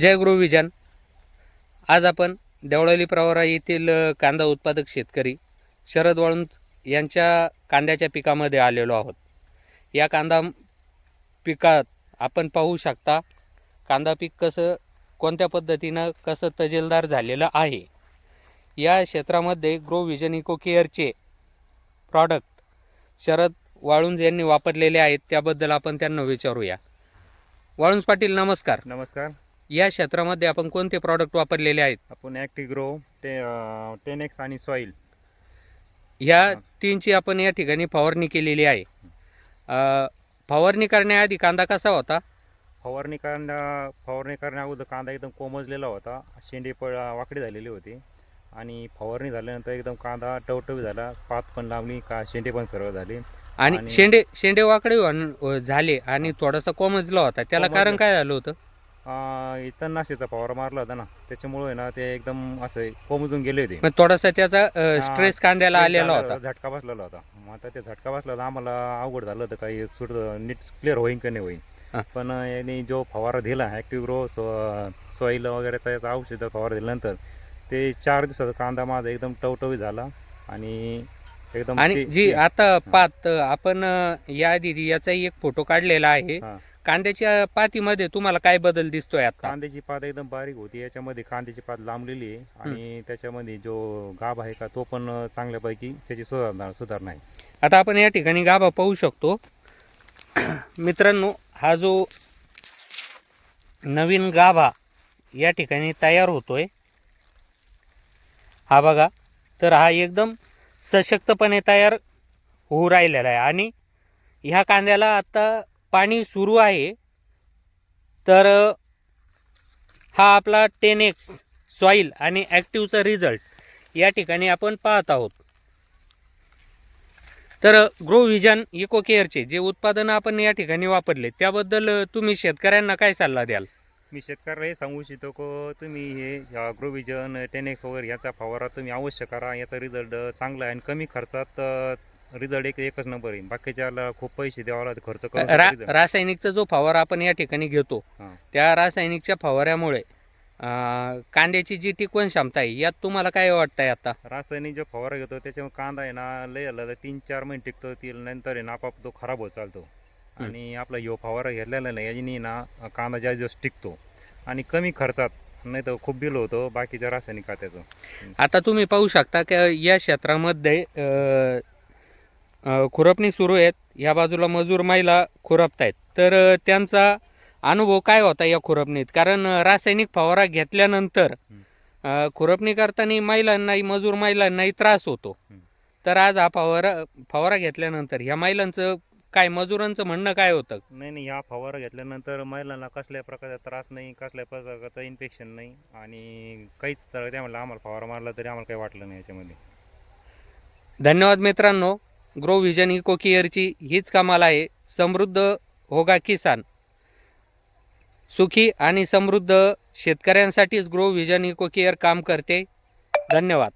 जय गुरुविजन. आज आपण देवळाली प्रवरा येथील कांदा उत्पादक शेतकरी शरद वाळुंज यांच्या कांद्याच्या पिकामध्ये आलेलो आहोत. या कांदा पिकात आपण पाहू शकता कांदा पीक कसं कोणत्या पद्धतीनं कसं तजेलदार झालेलं आहे. या क्षेत्रामध्ये ग्रो विजन इको केअरचे प्रॉडक्ट शरद वाळुंज यांनी वापरलेले आहेत त्याबद्दल आपण त्यांना विचारूया. वाळुंज पाटील नमस्कार. नमस्कार. या क्षेत्रामध्ये आपण कोणते प्रॉडक्ट वापरलेले आहेत? आपण ॲक्टिग्रो ते टेन एक्स आणि सॉईल ह्या तीनची आपण या ठिकाणी फवारणी केलेली आहे. अ, फवारणी करण्याआधी कांदा कसा होता? फवारणी करण्या फवारणी करण्या अगोदर कांदा एकदम कोमजलेला होता. शेंडी प वाकडी झालेली होती. आणि फवारणी झाल्यानंतर एकदम कांदा टवटवी झाला. पात पण लावली का शेंडी पण सरळ झाली. आणि आणि- शेंडे शेंडे वाकडे झाले आणि थोडासा कोमजला होता. त्याला कोमजला. कारण काय झालं होतं? इतर नाशीचा फवारा मारला होता ना. त्याच्यामुळे ना ते एकदम असे कोमजून गेले होते. मग थोडासा त्याचा अ, स्ट्रेस कांद्याला आलेला होता. झटका बसलेला होता. मग आता ते झटका बसला होता आम्हाला अवघड झालं होतं. काही सुट नीट क्लिअर होईन का नाही हा. होईन पण यांनी जो फवारा दिला ॲक्टिव्ह सॉईल वगैरेचा याचा औषध फवारा दिल्यानंतर ते चार दिवसाचा कांदा माझा एकदम टवटवी झाला. आणि एकदम आणि ते- जी ते- आता पात आपण अ, याआधी याचाही एक फोटो काढलेला आहे. हा. कांद्याच्या पातीमध्ये तुम्हाला काय बदल दिसतोय आता? कांद्याची पात एकदम बारीक होती याच्यामध्ये कांद्याची पात लांबलेली आहे आणि त्याच्यामध्ये जो गाभ आहे का तो पण चांगल्यापैकी त्याची सुधारणा सुधारणा आहे. आता आपण या ठिकाणी गाभा पाहू शकतो. मित्रांनो हा जो नवीन गाभा या ठिकाणी तयार होतोय हा बघा तर हा एकदम सशक्तपणे तयार होऊ राहिलेला आहे. आणि ह्या कांद्याला आता पाणी सुरू आहे तर हा आपला टेन एक्स सॉईल आणि ॲक्टिवचा रिझल्ट या ठिकाणी आपण पाहत आहोत. तर ग्रो व्हिजन इको केअरचे जे उत्पादनं आपण या ठिकाणी वापरले त्याबद्दल तुम्ही शेतकऱ्यांना काय सल्ला द्याल? मी शेतकऱ्याला हे सांगू इच्छितो की तुम्ही हे ग्रोविजन टेनेक्स वगैरे याचा फवारा तुम्ही अवश्य करा याचा रिझल्ट चांगला आहे आणि कमी खर्चात रिझल्ट एक एकच नंबर आहे. बाकीच्याला खूप पैसे द्यावा लागते खर्च करून रा. रासायनिकचा जो फवारा आपण या ठिकाणी घेतो हां. त्या रासायनिकच्या फवाऱ्यामुळे अ, कांद्याची जी टिकवण क्षमता आहे यात तुम्हाला काय वाटतंय आता? रासायनिक जो फवारा घेतो त्याच्यामुळे कांदा आहे ना लय आला तर तीन चार महिने टिकतो ती नंतर आहे ना आपाप तो खराब होत चालतो. आणि आपला यो फवारा घेतलेला नाही याने ना कांदा जास्त दिवस टिकतो आणि कमी खर्चात नाही तर खूप बिल होतो बाकीच्या रासायनिक खताचं आता तुम्ही पाहू शकता की या क्षेत्रामध्ये अ, खुरपणी सुरू आहेत. या बाजूला मजूर महिला खुरपत आहेत तर त्यांचा अनुभव काय होता या खुरपणीत? कारण रासायनिक फवारा घेतल्यानंतर खुरपणी करताना महिलांनाही मजूर महिलांनाही त्रास होतो. तर आज हा फवारा फवारा घेतल्यानंतर ह्या महिलांचं काय मजुरांचं म्हणणं काय होतं? नाही नाही या फवारा घेतल्यानंतर महिलांना कसल्या प्रकारचा त्रास नाही कसल्या प्रकारचं इन्फेक्शन नाही आणि काहीच तर त्यामुळे आम्हाला फवारा मारला तरी आम्हाला काही वाटलं नाही याच्यामध्ये. धन्यवाद मित्रांनो. ग्रो व्हिजन इको केअरची हीच कमाल आहे. समृद्ध होगा किसान. सुखी आणि समृद्ध शेतकऱ्यांसाठीच ग्रो व्हिजन इको केअर काम करते. धन्यवाद.